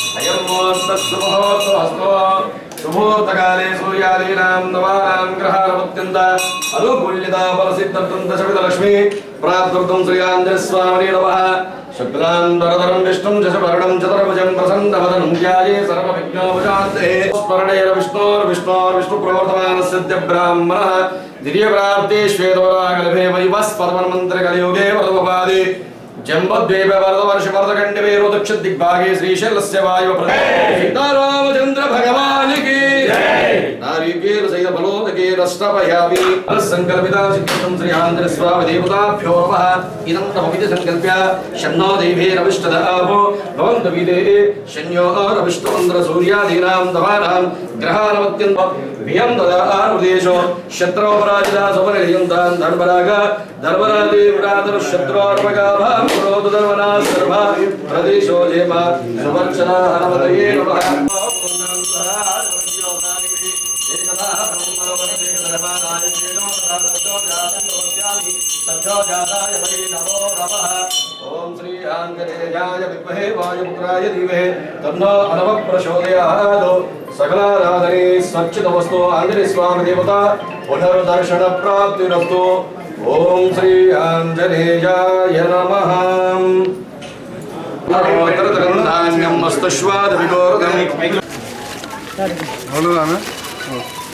నిర్వాగస్మానవదస్తుదైదో అయం మోస్తస్సుమహోత్సవ హస్తో శుభోత్తకాలే సూర్యాదీనాం నవానాం గ్రహారమత్యంత అనుకూల్యతా ఫలసిద్ధం దశవిధ ప్రాప్తం శ్రీయాంజస్వామి నమః శుక్లాం విష్ణుం శశపర్ణం చతుర్భుజం ప్రసన్నవదనం ధ్యాయే సర్వవిఘ్నోపశాంతే స్మరణేన విష్ణోర్ విష్ణోర్ విష్ణు ప్రవర్తమానస్య బ్రాహ్మణः जन्मद्वीप वर्ष वर्धखंड में दिग्भागे श्रीशैलस्य वायु प्रदेश चंद्र भगवान की। నారీకేర సైత ఫలోదకే రష్టపయామి సంకల్పితా సిద్ధం శ్రీ స్వామి దేవతాభ్యో నమః ఇదం సంకల్ప్య విదే శన్యో సూర్యాదీనాం దవానాం దదారుదేశో శత్రోపరాజితా ధర్మరాగ ధర్మరాజే వ్రాతరు శత్రోర్మగాభాం ధర్మనా సర్వ ప్రదేశో జేమ నమః एकदाः ब्रह्मलोकनिषेकधर्मादायशेनो तथा सद्यो जातं भवत्यादि सद्यो जाताय श्री आङ्गनेयाय विद्महे वायुपुत्राय धीमहे तन्नो हनवः प्रचोदयात् వస్తుంది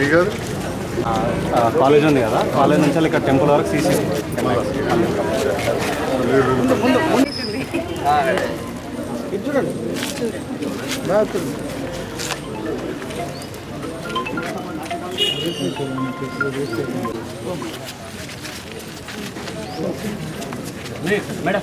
ఏ కాలేజ్ ఉంది కదా కాలేజ్ నుంచి ఇక్కడ టెంపుల్ వరకు సీసీ. ఇది చూడండి. Madam madam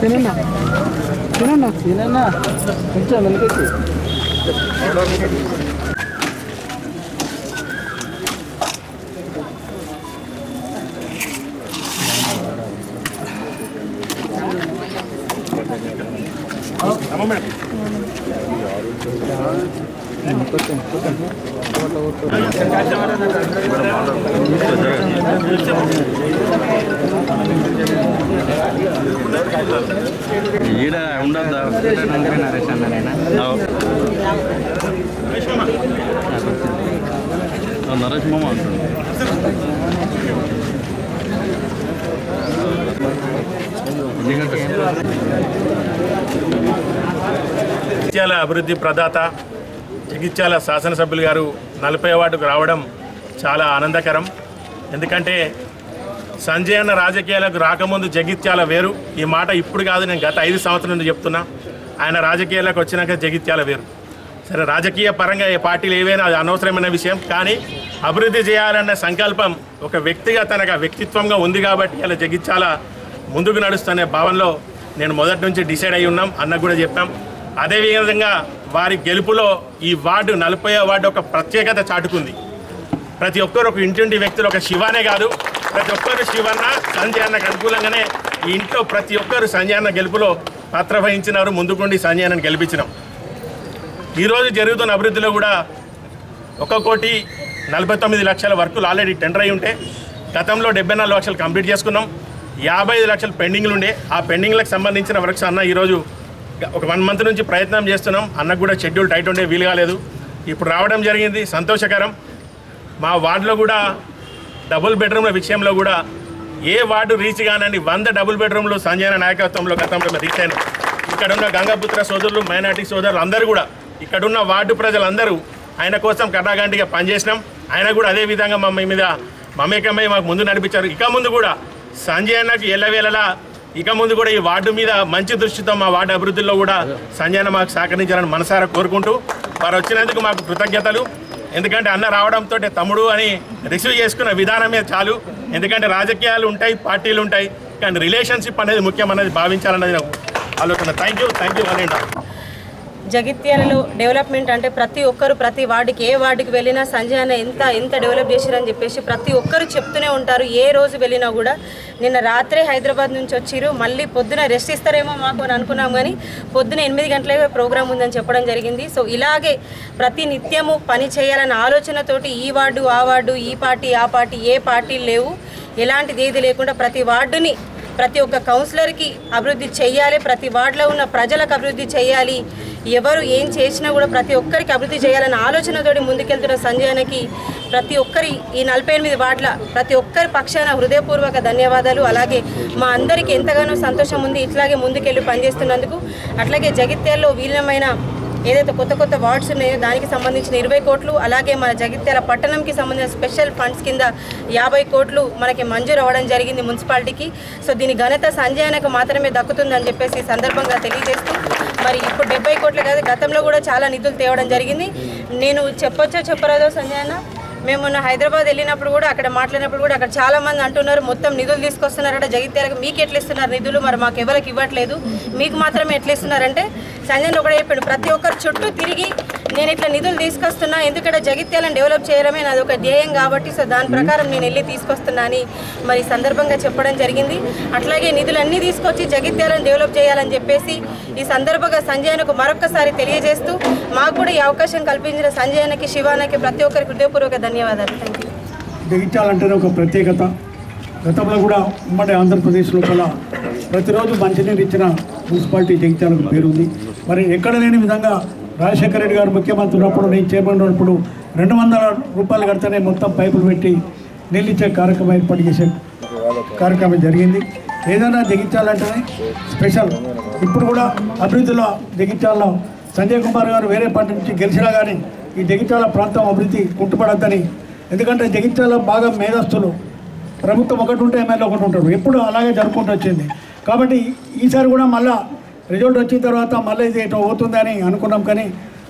తినన్నా? తినన్నా? తినన్నా? కొంచెం వెనకెక్కి నరేష్ మామ అంటాడు అభివృద్ధి ప్రదాత జగిత్యాల శాసనసభ్యులు గారు నలభై అవార్డుకు రావడం చాలా ఆనందకరం. ఎందుకంటే సంజయ్ అన్న రాజకీయాలకు రాకముందు జగిత్యాల వేరు. ఈ మాట ఇప్పుడు కాదు నేను గత ఐదు సంవత్సరం నుండి చెప్తున్నా. ఆయన రాజకీయాలకు వచ్చినాక జగిత్యాల వేరు. సరే రాజకీయ పరంగా ఏ పార్టీలు ఏవైనా అది అనవసరమైన విషయం కానీ అభివృద్ధి చేయాలన్న సంకల్పం ఒక వ్యక్తిగా తనకు వ్యక్తిత్వంగా ఉంది కాబట్టి అలా జగిత్యాల ముందుకు నడుస్తున్న భావనలో నేను మొదటి నుంచి డిసైడ్ అయి ఉన్నాం అన్న కూడా చెప్పాం. అదేవిధంగా వారి గెలుపులో ఈ వార్డు నలభై వార్డు ఒక ప్రత్యేకత చాటుకుంది. ప్రతి ఒక్కరు ఒక ఇంటింటి వ్యక్తులు ఒక శివానే కాదు ప్రతి ఒక్కరు శివన్న సంజయ్ అన్నకు అనుకూలంగానే ఈ ఇంట్లో ప్రతి ఒక్కరు సంజయ్ అన్న గెలుపులో పాత్ర వహించినారు ముందుకుండి సంజయ్ అన్నను గెలిపించినాం. ఈరోజు జరుగుతున్న అభివృద్ధిలో కూడా ఒక కోటి నలభై తొమ్మిది లక్షల వర్కులు ఆల్రెడీ టెండర్ అయి ఉంటే గతంలో డెబ్బై నాలుగు లక్షలు కంప్లీట్ చేసుకున్నాం. యాభై ఐదు లక్షలు పెండింగ్లు ఉండే. ఆ పెండింగ్లకు సంబంధించిన వర్క్స్ అన్న ఈరోజు ఒక వన్ మంత్ నుంచి ప్రయత్నం చేస్తున్నాం. అన్నకు కూడా షెడ్యూల్ టైట్ ఉండే వీలు కాలేదు. ఇప్పుడు రావడం జరిగింది. సంతోషకరం. మా వార్డులో కూడా డబుల్ బెడ్రూమ్ల విషయంలో కూడా ఏ వార్డు రీచ్ కానండి వంద డబుల్ బెడ్రూమ్లు సంజయన నాయకత్వంలో గతంలో రీచ్ అయినాయి ఇక్కడ ఉన్న గంగాపుత్ర సోదరులు మైనార్టీ సోదరులు అందరూ కూడా ఇక్కడున్న వార్డు ప్రజలందరూ ఆయన కోసం కటాగంటిగా పనిచేసినాం. ఆయన కూడా అదే విధంగా మమ్మీ మీద మమేకమై మాకు ముందు నడిపించారు. ఇక ముందు కూడా సంజయ్ అన్నకు ఎల్లవేళలా ఇక ముందు కూడా ఈ వార్డు మీద మంచి దృష్టితో మా వార్డు అభివృద్ధిలో కూడా సంజయ్ అన్న మాకు సహకరించాలని మనసారా కోరుకుంటూ వారు వచ్చినందుకు మాకు కృతజ్ఞతలు. ఎందుకంటే అన్న రావడంతో తమ్ముడు అని రిసీవ్ చేసుకున్న విధానమే చాలు. ఎందుకంటే రాజకీయాలు ఉంటాయి పార్టీలు ఉంటాయి కానీ రిలేషన్షిప్ అనేది ముఖ్యం అనేది భావించాలన్నది ఆలోచన. థ్యాంక్ యూ థ్యాంక్ యూ అనండి జగిత్యాలలో డెవలప్మెంట్ అంటే ప్రతి ఒక్కరు ప్రతి వార్డుకి ఏ వార్డుకి వెళ్ళినా సంజయ్ అన్న ఎంత ఎంత డెవలప్ చేశారని చెప్పేసి ప్రతి ఒక్కరు చెప్తూనే ఉంటారు. ఏ రోజు వెళ్ళినా కూడా నిన్న రాత్రే హైదరాబాద్ నుంచి వచ్చిర్రు. మళ్ళీ పొద్దున రెస్ట్ ఇస్తారేమో మాకు అని అనుకున్నాం కానీ పొద్దున ఎనిమిది గంటల ప్రోగ్రామ్ ఉందని చెప్పడం జరిగింది. సో ఇలాగే ప్రతి నిత్యము పని చేయాలన్న ఆలోచనతోటి ఈ వార్డు ఆ వార్డు ఈ పార్టీ ఆ పార్టీ ఏ పార్టీలు లేవు. ఎలాంటిది ఏది లేకుండా ప్రతి వార్డుని ప్రతి ఒక్క కౌన్సిలర్కి అభివృద్ధి చేయాలి. ప్రతి వార్డులో ఉన్న ప్రజలకు అభివృద్ధి చేయాలి. ఎవరు ఏం చేసినా కూడా ప్రతి ఒక్కరికి అభివృద్ధి చేయాలని ఆలోచనతోటి ముందుకెళ్తున్న సంజయనకి ప్రతి ఒక్కరి ఈ నలభై ఎనిమిది వార్డుల ప్రతి ఒక్కరి పక్షాన హృదయపూర్వక ధన్యవాదాలు. అలాగే మా అందరికీ ఎంతగానో సంతోషం ఉంది. ఇట్లాగే ముందుకెళ్ళి పనిచేస్తున్నందుకు. అట్లాగే జగిత్యాల్లో వీలమైన ఏదైతే కొత్త కొత్త వార్డ్స్ ఉన్నాయో దానికి సంబంధించిన ఇరవై కోట్లు అలాగే మన జగిత్యాల పట్టణంకి సంబంధించిన స్పెషల్ ఫండ్స్ కింద యాభై కోట్లు మనకి మంజూరు అవ్వడం జరిగింది మున్సిపాలిటీకి. సో దీని ఘనత సంజయనకు మాత్రమే దక్కుతుందని చెప్పేసి ఈ సందర్భంగా తెలియజేస్తూ మరి ఇప్పుడు డెబ్బై కోట్లు కాదు గతంలో కూడా చాలా నిధులు తేవడం జరిగింది. నేను చెప్పొచ్చో చెప్పరాదో సంజయ్ మేము మొన్న హైదరాబాద్ వెళ్ళినప్పుడు కూడా అక్కడ మాట్లాడినప్పుడు కూడా అక్కడ చాలా మంది అంటున్నారు మొత్తం నిధులు తీసుకొస్తున్నారట జగిత్యాలకు మీకు ఎట్లా ఇస్తున్నారు నిధులు? మరి మాకు ఎవరికి ఇవ్వట్లేదు? మీకు మాత్రమే ఎట్లా ఇస్తున్నారంటే సంజయ్ కూడా చెప్పాడు. ప్రతి ఒక్కరు చుట్టూ తిరిగి నేను ఇట్లా నిధులు తీసుకొస్తున్నా ఎందుకంటే జగిత్యాలను డెవలప్ చేయడమే నాది ఒక ధ్యేయం కాబట్టి సో దాని ప్రకారం నేను వెళ్ళి తీసుకొస్తున్నా అని మరి సందర్భంగా చెప్పడం జరిగింది. అట్లాగే నిధులు అన్నీ తీసుకొచ్చి జగిత్యాలను డెవలప్ చేయాలని చెప్పేసి ఈ సందర్భంగా సంజయనకు మరొకసారి తెలియజేస్తూ మాకు కూడా ఈ అవకాశం కల్పించిన సంజయనకి శివానకి ప్రతి ఒక్కరికి హృదయపూర్వక ధన్యవాదాలు. థ్యాంక్ యూ ఒక ప్రత్యేకత. గతంలో కూడా ఉమ్మడి ఆంధ్రప్రదేశ్ లోపల ప్రతిరోజు మంచినీరు ఇచ్చిన మున్సిపాలిటీ జగిత్యాలకు పేరుంది. మరి ఎక్కడ లేని విధంగా రాజశేఖర రెడ్డి గారు ముఖ్యమంత్రి ఉన్నప్పుడు నేను చైర్మన్ ఉన్నప్పుడు రెండు వందల రూపాయలు కడితేనే మొత్తం పైపులు పెట్టి నీళ్ళు ఇచ్చే కార్యక్రమం ఏర్పాటు చేసే కార్యక్రమం జరిగింది. ఏదైనా జగిత్యాలంటేనే స్పెషల్. ఇప్పుడు కూడా అభివృద్ధిలో జగించాలో సంజయ్ కుమార్ గారు వేరే పార్టీ నుంచి గెలిచినా కానీ ఈ జగిత్యాల ప్రాంతం అభివృద్ధి కుంటుపడద్దని. ఎందుకంటే జగిత్యాల బాగా మేధస్తులు ప్రభుత్వం ఒకటి ఉంటే ఎమ్మెల్యే ఒకటి ఉంటాడు. ఎప్పుడు అలాగే జరుపుకుంటూ వచ్చింది. కాబట్టి ఈసారి కూడా మళ్ళా రిజల్ట్ వచ్చిన తర్వాత మళ్ళీ ఇది ఏటో అవుతుందని అనుకున్నాం కానీ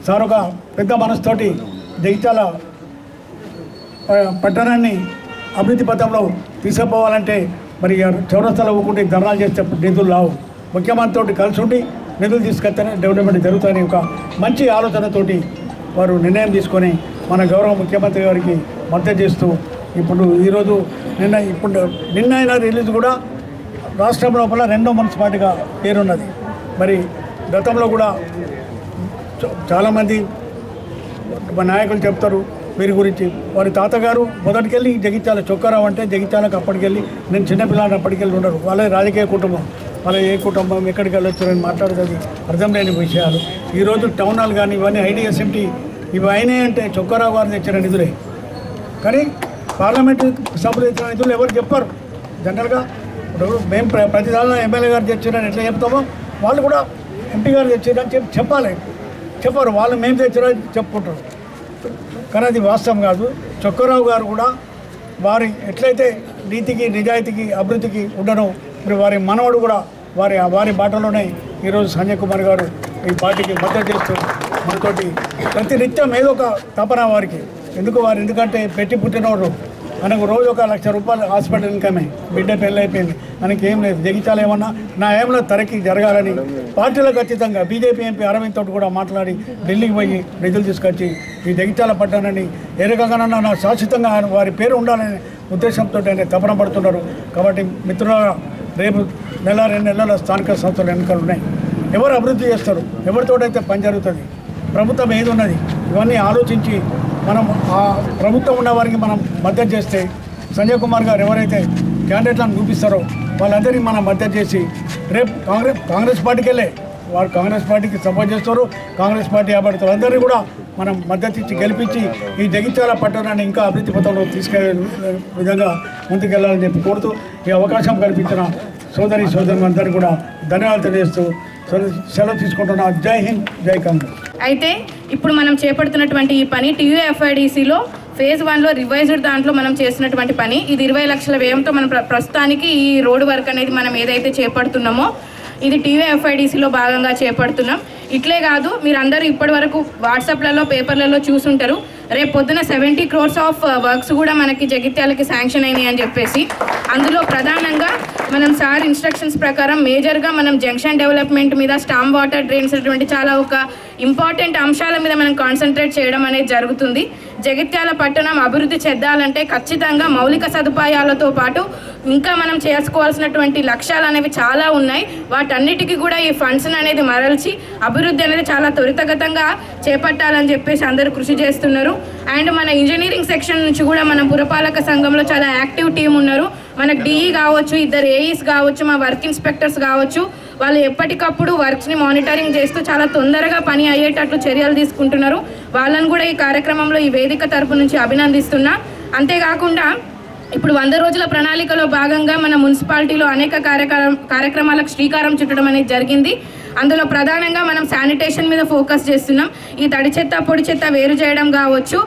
సార్ ఒక పెద్ద మనసుతోటి జగిత్యాల ప- పట్టణాన్ని అభివృద్ధి పథంలో తీసుకుపోవాలంటే మరి చౌరస్తాలో ఊకుంటే ధర్నాలు చేస్తే నిధులు రావు. ముఖ్యమంత్రితో కలిసి ఉండి నిధులు తీసుకొస్తేనే డెవలప్మెంట్ జరుగుతాయని ఒక మంచి ఆలోచనతోటి వారు నిర్ణయం తీసుకొని మన గౌరవ ముఖ్యమంత్రి గారికి మద్దతు చేస్తూ ఇప్పుడు ఈరోజు నిన్న ఇప్పుడు నిన్న అయిన రిలీజ్ కూడా రాష్ట్రం లోపల రెండో మున్సిపాలిటీగా పేరున్నది. మరి గతంలో కూడా చాలామంది మా నాయకులు చెప్తారు వీరి గురించి. వారి తాతగారు మొదటికెళ్ళి జగిత్యాల చొక్కారావు అంటే జగిత్యాలకు అప్పటికెళ్ళి నేను చిన్నపిల్లని అప్పటికెళ్ళి ఉండరు. వాళ్ళ రాజకీయ కుటుంబం. వాళ్ళ ఏ కుటుంబం ఎక్కడికి వెళ్ళొచ్చారని మాట్లాడుతుంది అర్థం లేని విషయాలు. ఈరోజు టౌన్ హాల్ కానీ ఇవన్నీ ఐడిఎస్ఎంటీ ఇవి అయినాయి అంటే చొక్కారావు గారు తెచ్చిన నిధులే. కానీ పార్లమెంటు సభలు తెచ్చిన నిధులు ఎవరు చెప్పారు. జనరల్గా ఇప్పుడు మేము ప్ర- ప్రతి దానిలో ఎమ్మెల్యే గారు తెచ్చారని ఎట్లా చెప్తామో వాళ్ళు కూడా ఎంపీ గారు తెచ్చారని చెప్పి చెప్పాలి. చెప్పారు. వాళ్ళు మేము తెచ్చారని చెప్పుకుంటారు. కానీ అది వాస్తవం కాదు. చొక్కరావు గారు కూడా వారి ఎట్లయితే నీతికి నిజాయితీకి అభివృద్ధికి ఉండడం మరి వారి మనవడు కూడా వారి వారి బాటలోనే ఈరోజు సంజయ్ కుమార్ గారు ఈ పార్టీకి మద్దతు చేస్తూ మనతోటి ప్రతి నిత్యం ఏదో ఒక తపన వారికి. ఎందుకు వారు? ఎందుకంటే పెట్టి పుట్టినవాడు మనకు రోజు ఒక లక్ష రూపాయలు హాస్పిటల్ ఇన్కమే బిడ్డ పెళ్ళి అయిపోయింది మనకి ఏం లేదు. జగిత్యాలు ఏమన్నా నా ఏమన్నా తరకి జరగాలని పార్టీలో ఖచ్చితంగా బీజేపీ ఎంపీ అరవింద్ తోటి కూడా మాట్లాడి ఢిల్లీకి పోయి నిధులు తీసుకొచ్చి ఈ జగిత్యాల పట్టణాన్ని ఏ రకంగానన్నా నా శాశ్వతంగా ఆయన వారి పేరు ఉండాలనే ఉద్దేశంతో ఆయన తపన పడుతున్నారు. కాబట్టి మిత్రుల రేపు నెల రెండు నెలల స్థానిక సంస్థల ఎన్నికలు ఉన్నాయి. ఎవరు అభివృద్ధి చేస్తారు? ఎవరితోటైతే పని జరుగుతుంది? ప్రభుత్వం ఏది ఉన్నది? ఇవన్నీ ఆలోచించి మనం ఆ ప్రభుత్వం ఉన్న వారికి మనం మద్దతు చేస్తే సంజయ్ కుమార్ గారు ఎవరైతే క్యాండిడేట్లను చూపిస్తారో వాళ్ళందరికీ మనం మద్దతు చేసి రేపు కాంగ్రెస్ కాంగ్రెస్ పార్టీకి వెళ్ళే వారు కాంగ్రెస్ పార్టీకి సపోర్ట్ చేస్తారు. కాంగ్రెస్ పార్టీ అభ్యర్థులు అందరినీ కూడా మనం మద్దతు ఇచ్చి గెలిపించి ఈ జగిత్యాల పట్టణాన్ని ఇంకా అభివృద్ధి పథంలో తీసుకెళ్ళే విధంగా ముందుకెళ్ళాలని చెప్పి కోరుతూ ఈ అవకాశం కల్పించిన సోదరి సోదరులందరూ కూడా ధన్యవాదాలు తెలియజేస్తూ సెలవు- సెలవు తీసుకుంటున్నా. జై హింద్ జై కాంగ్రెస్. అయితే ఇప్పుడు మనం చేపడుతున్నటువంటి ఈ పని టీయూఎఫ్ఐడిసిలో ఫేజ్ వన్లో రివైజ్డ్ దాంట్లో మనం చేసినటువంటి పని. ఇది ఇరవై లక్షల వ్యయంతో మనం ప్ర- ప్రస్తుతానికి ఈ రోడ్ వర్క్ అనేది మనం ఏదైతే చేపడుతున్నామో ఇది టీయూఎఫ్ఐడిసిలో భాగంగా చేపడుతున్నాం. ఇట్లే కాదు మీరందరూ ఇప్పటి వరకు వాట్సాప్లలో పేపర్లలో చూసుంటారు. రేపు పొద్దున సెవెంటీ క్రోర్స్ ఆఫ్ వర్క్స్ కూడా మనకి జగిత్యాలకి శాంక్షన్ అయినాయి అని చెప్పేసి అందులో ప్రధానంగా మనం సార్ ఇన్స్ట్రక్షన్స్ ప్రకారం మేజర్గా మనం జంక్షన్ డెవలప్మెంట్ మీద స్టామ్ వాటర్ డ్రైన్స్ అటువంటి చాలా ఒక ఇంపార్టెంట్ అంశాల మీద మనం కాన్సన్ట్రేట్ చేయడం అనేది జరుగుతుంది. జగిత్యాల పట్టణం అభివృద్ధి చెందాలంటే ఖచ్చితంగా మౌలిక సదుపాయాలతో పాటు ఇంకా మనం చేసుకోవాల్సినటువంటి లక్ష్యాలు అనేవి చాలా ఉన్నాయి. వాటన్నిటికీ కూడా ఈ ఫండ్స్ని అనేది మరల్చి అభివృద్ధి అనేది చాలా త్వరితగతంగా చేపట్టాలని చెప్పేసి అందరూ కృషి చేస్తున్నారు. అండ్ మన ఇంజనీరింగ్ సెక్షన్ నుంచి కూడా మన పురపాలక సంఘంలో చాలా యాక్టివ్ టీం ఉన్నారు. మనకు డిఈ కావచ్చు ఇద్దరు ఏఈస్ కావచ్చు మా వర్క్ ఇన్స్పెక్టర్స్ కావచ్చు వాళ్ళు ఎప్పటికప్పుడు వర్క్స్ని మానిటరింగ్ చేస్తూ చాలా తొందరగా పని అయ్యేటట్లు చర్యలు తీసుకుంటున్నారు. వాళ్ళని కూడా ఈ కార్యక్రమంలో ఈ వేదిక తరపు నుంచి అభినందిస్తున్నా. అంతేకాకుండా ఇప్పుడు వంద రోజుల ప్రణాళికలో భాగంగా మన మున్సిపాలిటీలో అనేక కార్యక్రమ కార్యక్రమాలకు శ్రీకారం చుట్టడం అనేది జరిగింది. అందులో ప్రధానంగా మనం శానిటేషన్ మీద ఫోకస్ చేస్తున్నాం. ఈ తడి చెత్త పొడి చెత్త వేరు చేయడం కావచ్చు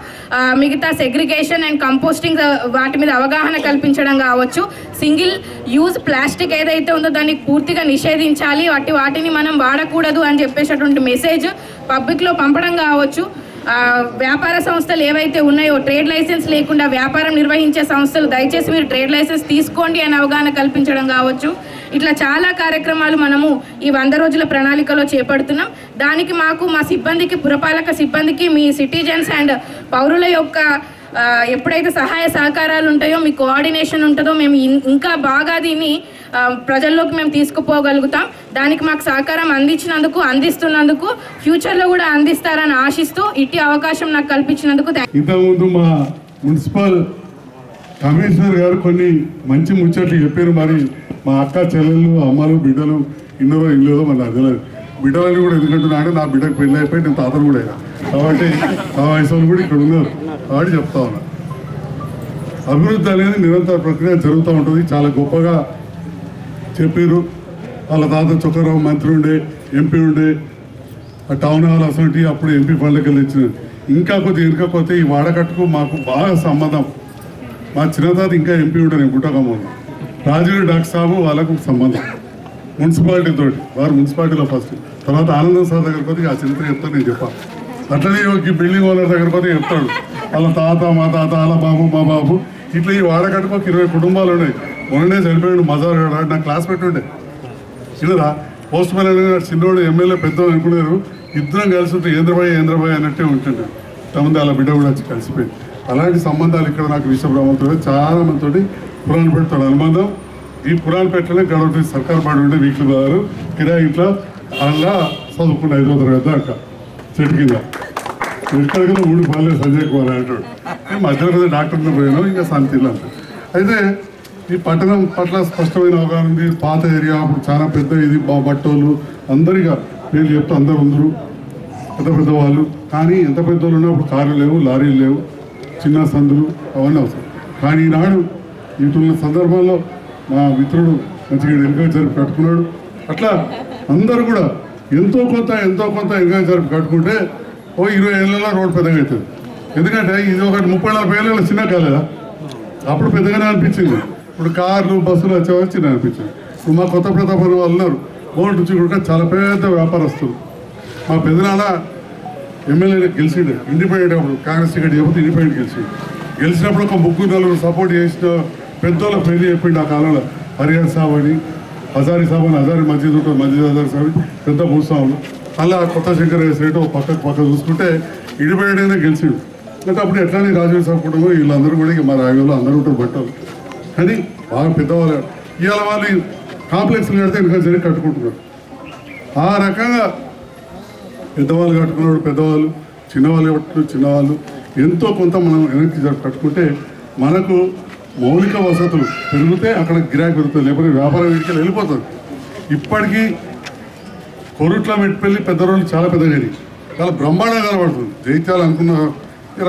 మిగతా సెగ్రిగేషన్ అండ్ కంపోస్టింగ్ వాటి మీద అవగాహన కల్పించడం కావచ్చు. సింగిల్ యూజ్ ప్లాస్టిక్ ఏదైతే ఉందో దాన్ని పూర్తిగా నిషేధించాలి. వాటి వాటిని మనం వాడకూడదు అని చెప్పేటటువంటి మెసేజ్ పబ్లిక్లో పంపడం కావచ్చు. వ్యాపార సంస్థలు ఏవైతే ఉన్నాయో ట్రేడ్ లైసెన్స్ లేకుండా వ్యాపారం నిర్వహించే సంస్థలు దయచేసి మీరు ట్రేడ్ లైసెన్స్ తీసుకోండి అని అవగాహన కల్పించడం కావచ్చు. ఇట్లా చాలా కార్యక్రమాలు మనము ఈ వంద రోజుల ప్రణాళికలో చేపడుతున్నాం. దానికి మాకు మా సిబ్బందికి పురపాలక సిబ్బందికి మీ సిటిజన్స్ అండ్ పౌరుల యొక్క ఎప్పుడైతే సహాయ సహకారాలు ఉంటాయో మీ కోఆర్డినేషన్ ఉంటుందో మేము ఇంకా బాగా దీన్ని ప్రజల్లోకి మేము తీసుకుపోగలుగుతాం. దానికి మాకు సహకారం అందించినందుకు అందిస్తున్నందుకు ఫ్యూచర్లో కూడా అందిస్తారని ఆశిస్తూ ఇట్టి అవకాశం నాకు కల్పించినందుకు థ్యాంక్ ఇంతకుముందు మా మున్సిపల్ కమిషనర్ గారు కొన్ని మంచి ముచ్చట్లు చెప్పారు మరి. మా అక్క చెల్లెళ్ళు అమ్మలు బిడ్డలు ఇన్నోరో ఇల్లేదో మరి నాకు బిడ్డలని కూడా ఎందుకంటున్నా అంటే నా బిడ్డకు పెళ్ళి అయిపోయి నేను తాతను కూడా అయినా. కాబట్టి ఆ వయసు కూడా ఇక్కడ ఉన్నారు. కాబట్టి చెప్తా ఉన్నా. అభివృద్ధి అనేది నిరంతర ప్రక్రియ జరుగుతూ ఉంటుంది. చాలా గొప్పగా చెప్పారు వాళ్ళ తాత చొక్కరావు మంత్రి ఉండే ఎంపీ ఉండే. ఆ టౌన్ హాల్ అసలు అప్పుడు ఎంపీ ఫండ్లకి వెళ్ళి ఇంకా కొద్దిగా ఇంకా కొద్ది ఈ వాడకట్టుకు మాకు బాగా సంబంధం. మా చిన్నతాత ఇంకా ఎంపీ ఉండే నేను గుట్టకమ్మలో రాజీవ్ డాక్టర్ సాబు వాళ్ళకు సంబంధం. మున్సిపాలిటీ తోటి వారు మున్సిపాలిటీలో ఫస్ట్ తర్వాత ఆనందం సార్ దగ్గర పోతే ఆ చరిత్ర చెప్తాను నేను చెప్పాను అట్లనే ఈ బిల్డింగ్ ఓనర్ దగ్గర పోతే చెప్తాడు. వాళ్ళ తాత మా తాత వాళ్ళ బాబు మా బాబు. ఇట్లా ఈ వాడకట్టుకు ఒక ఇరవై కుటుంబాలు ఉన్నాయి. మొన్ననే చనిపోయాడు మజార్ గాడు. నా క్లాస్ పెట్టుండే చిన్నరా పోస్ట్ మ్యాన్ చిన్నోడు ఎమ్మెల్యే పెద్ద అనుకున్నారు ఇద్దరం కలిసి ఉంటే ఏంద్రబాయ్ ఏంద్రబాయ్ అన్నట్టే ఉంటుండే. తమంది అలా బిడ్డ కూడా వచ్చి కలిసిపోయింది. అలాంటి సంబంధాలు ఇక్కడ నాకు విశ్వబ్రహ్మతో చాలా మందితోటి పురాణ పెడతాడు. అనుబంధం ఈ పురాణ పెట్టలే గడవటి సర్కార్ బాడు ఉండే వీక్లీ గారు కిరా ఇంట్లో అలా చదువుకున్న ఐదో తరగతి దాకా. చెట్టు కింద. ఇక్కడ కింద ఊడి పాలే సంజయ్ కుమార్ అంటాడు. మేము మధ్యలో కదా డాక్టర్ని పోయాను ఇంకా సంతిలో అంటాడు అయితే ఈ పట్టణం పట్ల స్పష్టమైన అవగాహన ఉంది. పాత ఏరియా అప్పుడు చాలా పెద్ద ఇది బా బట్టోళ్ళు అందరిగా పేర్లు చెప్తే అందరు ఉందరు. పెద్ద పెద్ద వాళ్ళు. కానీ ఎంత పెద్ద వాళ్ళు ఉన్నప్పుడు కార్లు లేవు లారీలు లేవు. చిన్న సందులు అవన్నీ అవసరం. కానీ ఈనాడు ఇటున్న సందర్భంలో మా మిత్రుడు మంచిగా వెనుక జరిపి కట్టుకున్నాడు. అట్లా అందరూ కూడా ఎంతో కొంత ఎంతో కొంత వెనుక జరిపి కట్టుకుంటే ఓ ఇరవై ఏళ్ళలో రోడ్డు పెద్దగా అవుతుంది. ఎందుకంటే ఇది ఒకటి ముప్పై నలభై ఏళ్ళలో చిన్న కాలేదా? అప్పుడు పెద్దగానే అనిపించింది. ఇప్పుడు కార్లు బస్సులు వచ్చేవారు చిన్న అనిపించింది. ఇప్పుడు మా కొత్త ప్రతాపం వాళ్ళు ఉన్నారు బోర్డు నుంచి కూడా చాలా పెద్ద వ్యాపారస్తులు. మా పెద్దనాన్న ఎమ్మెల్యేలు గెలిచిండు ఇండిపెండెంట్ అప్పుడు కాంగ్రెస్ టికెట్ చెబుతూ ఇండిపెండెంట్ గెలిచిండు గెలిచినప్పుడు ఒక ముగ్గురు నలుగురు సపోర్ట్ చేసిన పెద్దోళ్ళ పేరు చెప్పిండు ఆ కాలంలో హరిహర్ సాబ్ అని హజారి సాబ్ అని హజారి మస్జిద్ ఉంటుంది మస్జిద్ హజారి సాబ్ అని పెద్ద భూస్వాములు. అలా కొత్త శంకర్ వేసేట ఒక పక్కకు పక్క చూసుకుంటే ఇండిపెండెంట్ అయినా గెలిచిండు. అంటే అప్పుడు ఎట్లానే రాజవీర్ సాబ్ కుటుంబం వీళ్ళందరూ కూడా ఇక మా రాజ్యంలో అందరూ ఉంటారు బట్టలు. కానీ బాగా పెద్దవాళ్ళు. ఇవాళ వాళ్ళు కాంప్లెక్స్లు కడితే ఇంకా జరిగి కట్టుకుంటున్నారు. ఆ రకంగా పెద్దవాళ్ళు కట్టుకున్నప్పుడు పెద్దవాళ్ళు చిన్నవాళ్ళు కట్టుకున్న చిన్నవాళ్ళు ఎంతో కొంత మనం వెనక్కి కట్టుకుంటే మనకు మౌలిక వసతులు పెరిగితే అక్కడ గిరాకీ పెరుగుతుంది లేకపోతే వ్యాపారం వేడికలు వెళ్ళిపోతుంది ఇప్పటికీ కొరుట్ల మెట్టుపల్లి పెద్ద రోజులు చాలా పెద్దగా అయినాయి. చాలా బ్రహ్మాండంగా కనబడుతుంది. జైత్యాలు అనుకున్న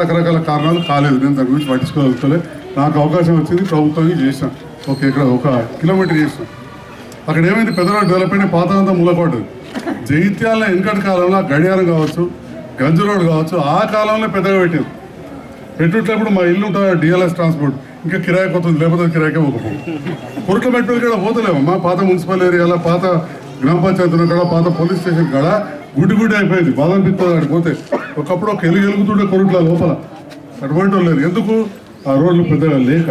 రకరకాల కారణాలు కాలేదు. నేను దాని గురించి పట్టించుకోగలుగుతలే. నాకు అవకాశం వచ్చింది ప్రభుత్వానికి చేసిన. ఒక ఇక్కడ ఒక కిలోమీటర్ చేసిన. అక్కడ ఏమైంది? పెద్ద డెవలప్ అయిన పాత అంతా మూలపడ్డది జైత్యాల వెనకటి కాలంలో గడియారం కావచ్చు గంజ రోడ్ కావచ్చు ఆ కాలంలో పెద్దగా పెట్టారు పెట్టుట్లప్పుడు మా ఇల్లు ఉంటుంది డిఎల్ఎస్ ట్రాన్స్పోర్ట్ ఇంకా కిరాయికి వస్తుంది లేకపోతే కిరాయికే పోకపోవు. కొరట్ల మెట్పల్లి కూడా పోతలేము మా పాత మున్సిపల్ ఏరియాలో పాత గ్రామ పంచాయతీలో కూడా కాడ పాత పోలీస్ స్టేషన్ కాడ గుడి గుడి అయిపోయింది. బాధ అనిపిస్తుంది అక్కడ పోతే. ఒకప్పుడు ఒక ఎలుగు ఎలుగుతుండే కొరుట్ల లోపల. అటువంటి వాళ్ళు లేరు. ఎందుకు? ఆ రోడ్లు పెద్దగా లేక.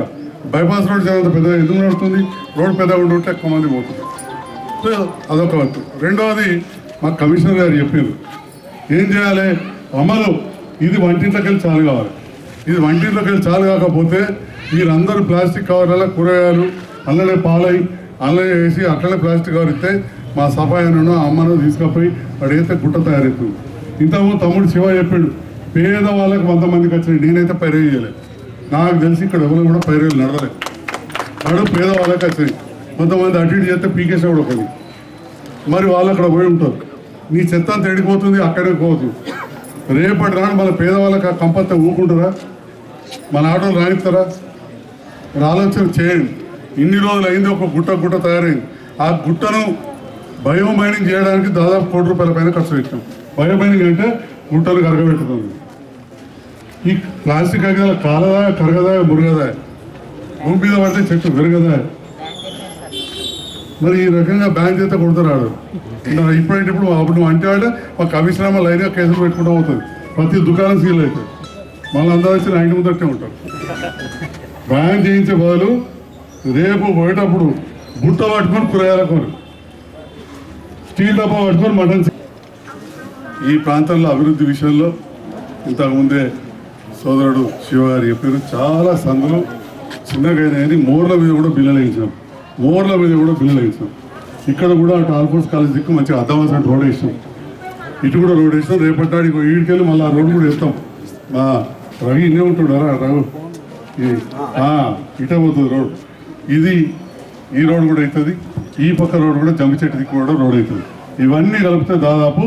బైపాస్ రోడ్ చాలా పెద్దగా ఎందుకు నడుస్తుంది? రోడ్ పెద్దగా ఉంటుంటే ఎక్కువ మంది పోతుంది. సో అదొక రెండవది మా కమిషనర్ గారు చెప్పారు. ఏం చేయాలి? అమలు. ఇది వంటింట్లోకి వెళ్ళి చాలు కావాలి. ఇది వంటింట్లోకి వెళ్ళి చాలు కాకపోతే మీరందరూ ప్లాస్టిక్ కవర్లలో కూరగాయలు అల్లనే పాలై అల్లనే వేసి అట్లనే ప్లాస్టిక్ కవర్ ఇస్తే మా సఫాయనను అమ్మను తీసుకుపోయి వాడు వేస్తే గుట్ట తయారవుతుంది ఇంతకుముందు తమ్ముడు శివ చెప్పాడు పేద వాళ్ళకి వంద మందికి వచ్చినాయి నేనైతే పైరే చేయలేదు. నాకు తెలిసి ఇక్కడ ఎవరు కూడా పైరేలు నడవలేదు. వాడు పేద వాళ్ళకి వచ్చినాయి. కొంతమంది అటు ఇటు చేస్తే పీకేసే కూడా ఒకటి మరి వాళ్ళు అక్కడ పోయి ఉంటారు. నీ చెత్త అంత ఎడిపోతుంది అక్కడే పోతుంది రేపటి రాను మన పేదవాళ్ళకి ఆ కంపత్త ఊకుంటారా మన ఆటోలు రాణిస్తారా? మీరు ఆలోచన చేయండి. ఇన్ని రోజులు అయింది ఒక గుట్ట గుట్ట తయారైంది. ఆ గుట్టను బయో మైనింగ్ చేయడానికి దాదాపు కోటి రూపాయల పైన ఖర్చు పెట్టాం. బయో మైనింగ్ అంటే గుట్టలు కరగబెట్టుతుంది ఈ ప్లాస్టిక్ కాగితాలు కాలదా కరగదాయ మురగదా? భూమి మీద పడితే చెట్టు పెరగదా మరి ఈ రకంగా బ్యాన్ చేస్తే కొడుతున్నాడు ఇప్పుడైతే ఇప్పుడు అప్పుడు నువ్వు అంటే అంటే మా కమిషనర్ లైన్గా కేసులు పెట్టుకుంటూ అవుతుంది ప్రతి దుకాణం సీల్ అవుతుంది. మళ్ళీ అందరూ వచ్చి నైన్ ముందటే ఉంటారు. బ్యాన్ చేయించే బదులు రేపు పోయేటప్పుడు గుట్ట పట్టుకొని కూరగాయల కొని స్టీల్ డబ్బా పట్టుకొని మటన్ ఈ ప్రాంతంలో అభివృద్ధి విషయంలో ఇంతకుముందే సోదరుడు శివ గారు చెప్పారు చాలా సందులు చిన్నగా అయినాయని మోర్ల మీద కూడా బిల్లులు వేయించాం ఓవర్ల మీద కూడా బిల్లులు వేసాం ఇక్కడ కూడా అటు ఆల్ఫోర్స్ కాలేజ్ దిక్కు మంచిగా అర్థవంతం రోడ్ వేసినాం. ఇటు కూడా రోడ్ వేసినాం. రేపటి నాడు ఇంకో ఈడికెళ్ళి మళ్ళీ ఆ రోడ్ కూడా వేస్తాం. మా రవి ఇన్నే ఉంటుండరా రవి. ఈ- ఇటే పోతుంది రోడ్. ఇది ఈ రోడ్ కూడా అవుతుంది. ఈ పక్క రోడ్ కూడా జమ్మి చెట్టు దిక్కు కూడా రోడ్ అవుతుంది. ఇవన్నీ కలిపితే దాదాపు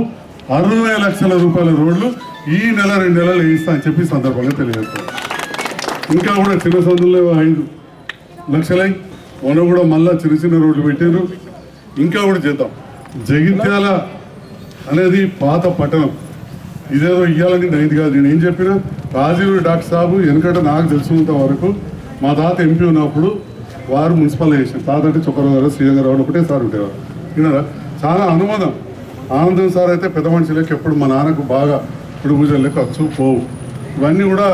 అరవై లక్షల రూపాయల రోడ్లు ఈ నెల రెండు నెలలు వేయిస్తా అని చెప్పి సందర్భంగా తెలియజేస్తారు ఇంకా కూడా చిన్న సందులో ఐదు లక్షలై? మొన్న కూడా మళ్ళా చిన్న చిన్న రోడ్లు పెట్టారు ఇంకా కూడా చేద్దాం. జగిత్యాల అనేది పాత పట్టణం. ఇదేదో ఇయ్యాలని నైంది కాదు నేను ఏం చెప్పిన? రాజీవ్ డాక్టర్ సాబు ఎందుకంటే నాకు తెలిసినంత వరకు మా తాత ఎంపీ ఉన్నప్పుడు వారు మున్సిపల్ చేసిన. తాత అంటే చొక్కరావు గారు సీఎం గారు ఒకటే సార్ ఉండేవారు. విన్నారా? చాలా అనుమానం. ఆనందం సార్ అయితే పెద్ద మనిషి లెక్క ఎప్పుడు మా నాన్నకు బాగా ఇప్పుడు పూజలు లెక్క వచ్చు పోవు. ఇవన్నీ కూడా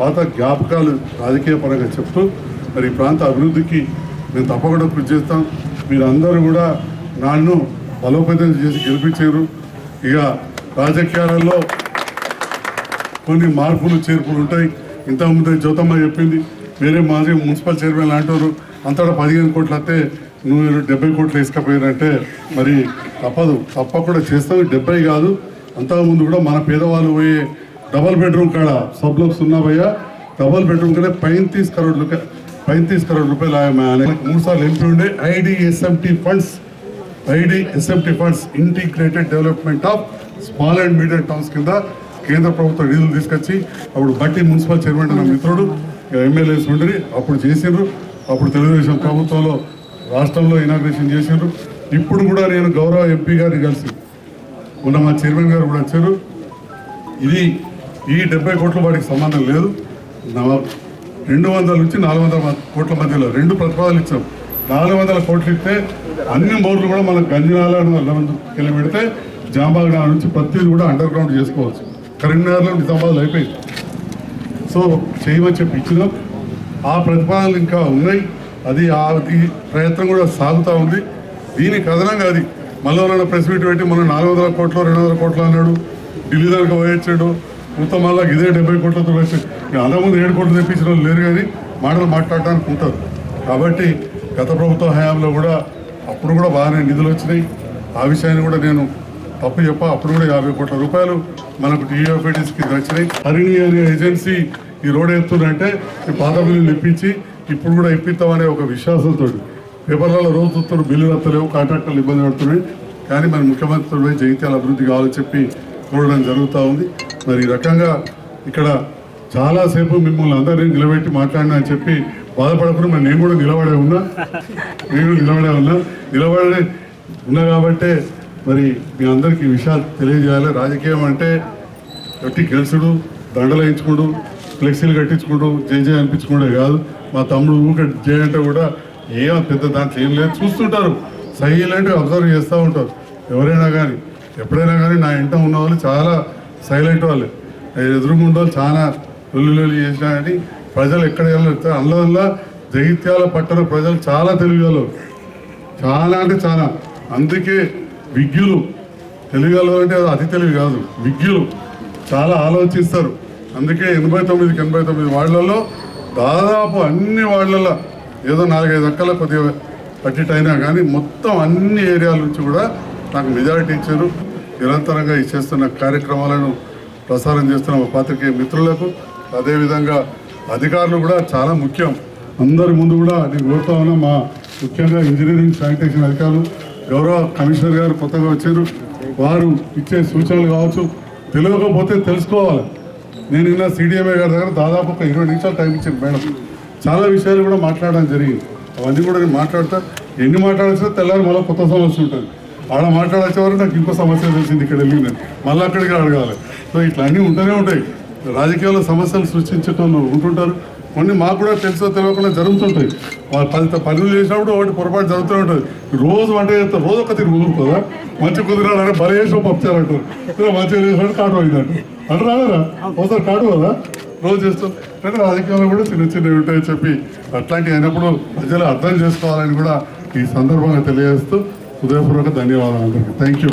పాత జ్ఞాపకాలు రాజకీయ పరంగా చెప్తూ మరి ఈ ప్రాంత అభివృద్ధికి మేము తప్పకుండా కృషి చేస్తాం. మీరందరూ కూడా నన్ను బలోపేతం చేసి గెలిపించారు. ఇక రాజకీయాలలో కొన్ని మార్పులు చేర్పులు ఉంటాయి. ఇంతకుముందు జ్యోతమ్మ చెప్పింది వేరే మాజీ మున్సిపల్ చైర్మన్ అంటారు అంతటా పదిహేను కోట్లు వస్తే నువ్వు డెబ్బై కోట్లు వేసుకపోయారంటే మరి తప్పదు. తప్పకుండా చేస్తావు డెబ్బై కాదు. అంతకుముందు కూడా మన పేదవాళ్ళు పోయే డబల్ బెడ్రూమ్ కాడ సబ్లోకి సున్నా భయ్య డబల్ బెడ్రూమ్ కదా పైంతీస్ కరోడ్లు పైతీస్ కరోడ్ రూపాయలు మూడు సార్లు ఎంపీ ఉండే IDSMT funds IDSMT funds integrated development of small and medium towns కింద కేంద్ర ప్రభుత్వం నిధులు తీసుకొచ్చి అప్పుడు బట్టి మున్సిపల్ చైర్మన్ అన్న మిత్రుడు ఎమ్మెల్యేస్ ఉండి అప్పుడు చేసిండ్రు. అప్పుడు తెలుగుదేశం ప్రభుత్వంలో రాష్ట్రంలో ఇనాగ్రేషన్ చేసిండ్రు. ఇప్పుడు కూడా నేను గౌరవ ఎంపీ గారిని కలిసి ఉన్న మా చైర్మన్ గారు కూడా వచ్చారు. ఇది ఈ డెబ్బై కోట్ల వాడికి సంబంధం లేదు. రెండు వందల నుంచి నాలుగు వందల కోట్ల మధ్యలో రెండు ప్రతిపాదనలు ఇచ్చాం. నాలుగు వందల కోట్లు ఇస్తే అన్ని బోర్లు కూడా మనం గంజనాల వెళ్ళి పెడితే జాంబాగ్ నుంచి ప్రతిదీ కూడా అండర్ గ్రౌండ్ చేసుకోవచ్చు కరీంనగర్లో నిజామాబాద్లో అయిపోయింది. సో చేయమని చెప్పి ఇచ్చినాం. ఆ ప్రతిపాదనలు ఇంకా ఉన్నాయి. అది ఆ ప్రయత్నం కూడా సాగుతూ ఉంది. దీనికి కథనంగా అది. మళ్ళీ ప్రెస్ మీట్ పెట్టి మనం నాలుగు వందల కోట్లు రెండు వందల కోట్లు అన్నాడు. ఢిల్లీ దాకా పోయొచ్చాడు. మొత్తం మళ్ళీ ఇదే డెబ్బై కోట్లతో వచ్చాడు అంతకుముందు ఏడు కోట్లు తెప్పించిన వాళ్ళు లేరు కానీ మాటలు మాట్లాడడానికి ఉంటారు. కాబట్టి గత ప్రభుత్వ హయాంలో కూడా అప్పుడు కూడా బాగానే నిధులు వచ్చినాయి. ఆ విషయాన్ని కూడా నేను తప్పు చెప్ప. అప్పుడు కూడా యాభై కోట్ల రూపాయలు మనకు టీఎఫ్ఐటీస్కి వచ్చినాయి హరిణి అనే ఏజెన్సీ ఈ రోడ్ ఎత్తుందంటే ఈ పాత బిల్లులు ఇప్పించి ఇప్పుడు కూడా ఇప్పిస్తామనే ఒక విశ్వాసంతో పేపర్లలో రోజు చూస్తున్నారు బిల్లులు వస్తలేవు కాంట్రాక్టర్లు ఇబ్బంది పడుతున్నాయి. కానీ మరి ముఖ్యమంత్రి జగిత్యాల అభివృద్ధి కావాలని చెప్పి చూడడం జరుగుతూ ఉంది. మరి ఈ రకంగా ఇక్కడ చాలాసేపు మిమ్మల్ని అందరినీ నిలబెట్టి మాట్లాడినా అని చెప్పి బాధపడకుండా మరి నేను కూడా నిలబడే ఉన్నా. నేను నిలబడే ఉన్నా. నిలబడే ఉన్నా కాబట్టే మరి మీ అందరికీ విషయాలు తెలియజేయాలి. రాజకీయం అంటే గట్టి గెలుచుడు దండలేయించుకోడు ఫ్లెక్సీలు కట్టించుకోడు జేజే అనిపించుకోడే కాదు. మా తమ్ముడు ఊక జే అంటే కూడా ఏం పెద్ద దాంట్లో ఏం లేదు. చూస్తుంటారు. సైలెంట్గా అబ్జర్వ్ చేస్తూ ఉంటారు. ఎవరైనా కానీ ఎప్పుడైనా కానీ నా ఇంట ఉన్న వాళ్ళు చాలా సైలెంట్ వాళ్ళే. ఎదురుగుండే వాళ్ళు చాలా లొల్లి చేసినా కానీ ప్రజలు ఎక్కడ వెళ్ళారు అందువల్ల జగిత్యాల పట్టణ ప్రజలు చాలా తెలివి చాలా అంటే చాలా. అందుకే విజ్ఞులు తెలియగలరు అంటే అది అతి తెలివి కాదు. విజ్ఞులు చాలా ఆలోచిస్తారు. అందుకే ఎనభై తొమ్మిదికి ఎనభై తొమ్మిది వార్డులలో దాదాపు అన్ని వార్డులలో ఏదో నాలుగైదు అక్కల కొద్దిగా పట్టిటైనా అయినా కానీ మొత్తం అన్ని ఏరియాల నుంచి కూడా నాకు మెజారిటీ ఇచ్చారు. నిరంతరంగా ఇచ్చేస్తున్న చేస్తున్న కార్యక్రమాలను ప్రసారం చేస్తున్న మా పాత్రికేయ మిత్రులకు అదేవిధంగా అధికారులు కూడా చాలా ముఖ్యం. అందరి ముందు కూడా నేను కోరుతా ఉన్నా. మా ముఖ్యంగా ఇంజనీరింగ్ శానిటేషన్ అధికారులు గౌరవ కమిషనర్ గారు కొత్తగా వచ్చారు. వారు ఇచ్చే సూచనలు కావచ్చు తెలియకపోతే తెలుసుకోవాలి. నేను నిన్న సిడిఎంఏ గారి దగ్గర దాదాపు ఒక ఇరవై నిమిషాలు టైం ఇచ్చాను మేడం. చాలా విషయాలు కూడా మాట్లాడడం జరిగింది. అవన్నీ కూడా నేను మాట్లాడతా. ఎన్ని మాట్లాడాల్సినా తెల్లారి మళ్ళీ కొత్త సమస్య ఉంటుంది ఆడ మాట్లాడాల్సే వరకు నాకు ఇంకో సమస్య తెలిసింది ఇక్కడ వెళ్ళి నేను మళ్ళీ అక్కడికి అడగాలి సో ఇట్లా అన్నీ ఉంటూనే ఉంటాయి. రాజకీయాల్లో సమస్యలు సృష్టించడం ఉంటుంటారు. కొన్ని మాకు కూడా తెలుసో తెలియకుండా జరుగుతుంటాయి. వాళ్ళు పది పనులు చేసినప్పుడు ఒకటి పొరపాటు జరుగుతూ ఉంటుంది. రోజు వంట చేస్తారు రోజు ఒక తిరిగి కుదురుతుందా మంచి కుదిరాడని బలి చేసి పంపించారంటారు మంచిగా చేసినట్టు కాటు అయిందంట అంటే రాలేరా ఒకసారి కాటు కదా రోజు చేస్తాం. అంటే రాజకీయాల్లో కూడా చిన్న చిన్నవి ఉంటాయని చెప్పి అట్లాంటివి అయినప్పుడు ప్రజలు అర్థం చేసుకోవాలని కూడా ఈ సందర్భంగా తెలియజేస్తూ హృదయపూర్వక ధన్యవాదాలు అందరికీ. Thank you